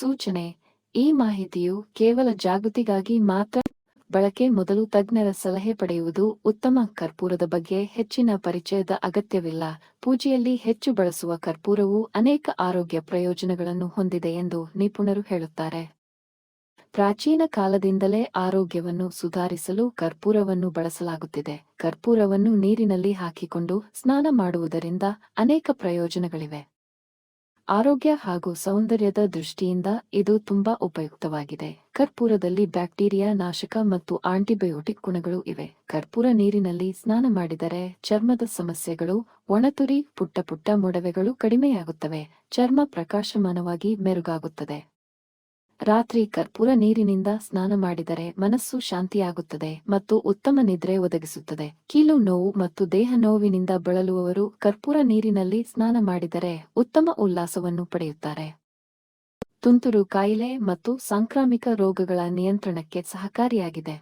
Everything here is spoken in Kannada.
ಸೂಚನೆ, ಈ ಮಾಹಿತಿಯು ಕೇವಲ ಜಾಗೃತಿಗಾಗಿ ಮಾತ್ರ ಬಳಕೆ ಮೊದಲು ತಜ್ಞರ ಸಲಹೆ ಪಡೆಯುವುದು ಉತ್ತಮ ಕರ್ಪೂರದ ಬಗ್ಗೆ ಹೆಚ್ಚಿನ ಪರಿಚಯದ ಅಗತ್ಯವಿಲ್ಲ. ಪೂಜೆಯಲ್ಲಿ ಹೆಚ್ಚು ಬಳಸುವ ಕರ್ಪೂರವು ಅನೇಕ ಆರೋಗ್ಯ ಪ್ರಯೋಜನಗಳನ್ನು ಹೊಂದಿದೆ ಎಂದು ನಿಪುಣರು ಹೇಳುತ್ತಾರೆ. ಪ್ರಾಚೀನ ಕಾಲದಿಂದಲೇ ಆರೋಗ್ಯವನ್ನು ಸುಧಾರಿಸಲು ಕರ್ಪೂರವನ್ನು ಬಳಸಲಾಗುತ್ತಿದೆ. ಕರ್ಪೂರವನ್ನು ನೀರಿನಲ್ಲಿ ಹಾಕಿಕೊಂಡು ಸ್ನಾನ ಮಾಡುವುದರಿಂದ ಅನೇಕ ಪ್ರಯೋಜನಗಳಿವೆ. ಆರೋಗ್ಯ ಹಾಗೂ ಸೌಂದರ್ಯದ ದೃಷ್ಟಿಯಿಂದ ಇದು ತುಂಬಾ ಉಪಯುಕ್ತವಾಗಿದೆ. ಕರ್ಪೂರದಲ್ಲಿ ಬ್ಯಾಕ್ಟೀರಿಯಾ ನಾಶಕ ಮತ್ತು ಆಂಟಿಬಯೋಟಿಕ್ ಗುಣಗಳು ಇವೆ. ಕರ್ಪೂರ ನೀರಿನಲ್ಲಿ ಸ್ನಾನ ಮಾಡಿದರೆ ಚರ್ಮದ ಸಮಸ್ಯೆಗಳು, ಒಣತುರಿ, ಪುಟ್ಟ ಪುಟ್ಟ ಮೊಡವೆಗಳು ಕಡಿಮೆಯಾಗುತ್ತವೆ. ಚರ್ಮ ಪ್ರಕಾಶಮಾನವಾಗಿ ಮೆರುಗಾಗುತ್ತದೆ. ರಾತ್ರಿ ಕರ್ಪೂರ ನೀರಿನಿಂದ ಸ್ನಾನ ಮಾಡಿದರೆ ಮನಸ್ಸು ಶಾಂತಿಯಾಗುತ್ತದೆ ಮತ್ತು ಉತ್ತಮ ನಿದ್ರೆ ಒದಗಿಸುತ್ತದೆ. ಕೀಲು ನೋವು ಮತ್ತು ದೇಹ ನೋವಿನಿಂದ ಬಳಲುವವರು ಕರ್ಪೂರ ನೀರಿನಲ್ಲಿ ಸ್ನಾನ ಮಾಡಿದರೆ ಉತ್ತಮ ಉಲ್ಲಾಸವನ್ನು ಪಡೆಯುತ್ತಾರೆ. ತುಂತುರು ಕಾಯಿಲೆ ಮತ್ತು ಸಾಂಕ್ರಾಮಿಕ ರೋಗಗಳ ನಿಯಂತ್ರಣಕ್ಕೆ ಸಹಕಾರಿಯಾಗಿದೆ.